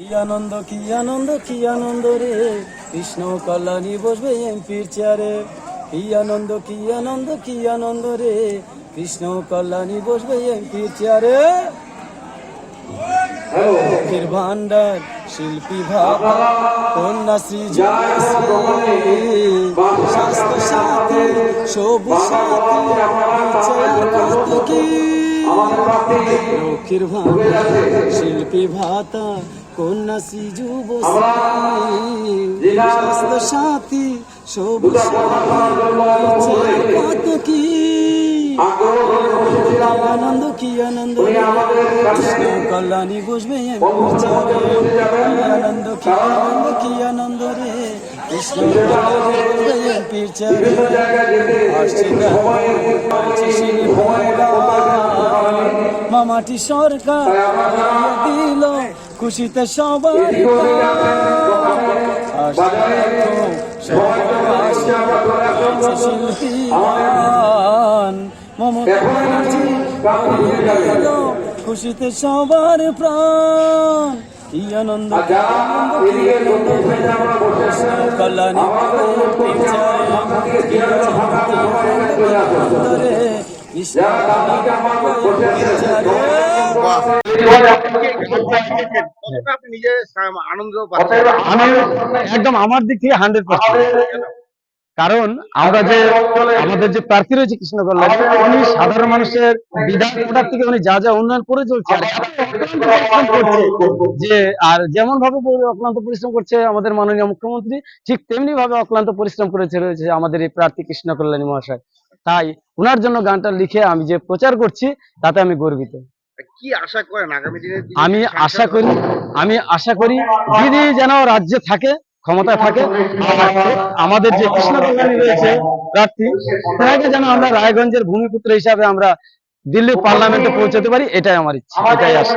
কি আনন্দ কি আনন্দ কি আনন্দ রে? কৃষ্ণ কল্যাণী বসবে এমপির চেয়ারে। কি আনন্দ কি আনন্দ কি আনন্দ রে? কৃষ্ণ কল্যাণী বসবে এমপির চেয়ারে। লক্ষ্মীর ভান্ডার শিল্পী ভাতা কন্যাশ্রী স্বাস্থ্য সাথী সবুজ সাথী লক্ষ্মীর ভান্ডার শিল্পী ভাতা স্বাস্থ্য সাথী সবুজ কত কি আনন্দ কি আনন্দ? কল্যাণী বসবে আনন্দ কি আনন্দ কি আনন্দ রে? কৃষ্ণ আসছে। মামাটি সরকার দিল। খুশিতে সবাই খুশিতে সবার প্রাণ। কি আনন্দ কি আনন্দ কল্যাণী একদম আমার দিক থেকে হান্ড্রেড কারণ আমরা যে আমাদের যে প্রার্থী রয়েছে কৃষ্ণ কল্যাণ উনি সাধারণ মানুষের বিধান থেকে উনি যা যা উন্নয়ন করে চলছে যে আর যেমন ভাবে অক্লান্ত পরিশ্রম করছে আমাদের মাননীয় মুখ্যমন্ত্রী, ঠিক তেমনি ভাবে অক্লান্ত পরিশ্রম করেছে রয়েছে আমাদের এই প্রার্থী কৃষ্ণ কল্যাণী মহাশয়। তাই ওনার জন্য গানটা লিখে আমি যে প্রচার করছি তাতে আমি গর্বিত। কি আশা করেন আগামী দিনে আমি আশা করি আমি আশা করি দিদি যেন রাজ্যে থাকে ক্ষমতা থাকে। আমাদের যে কৃষ্ণ কল্যাণী রয়েছে প্রার্থী তাকে যেন আমরা রায়গঞ্জের ভূমিপুত্র হিসাবে আমরা দিল্লি পার্লামেন্টে পৌঁছাতে পারি এটাই আমার ইচ্ছা এটাই আশা।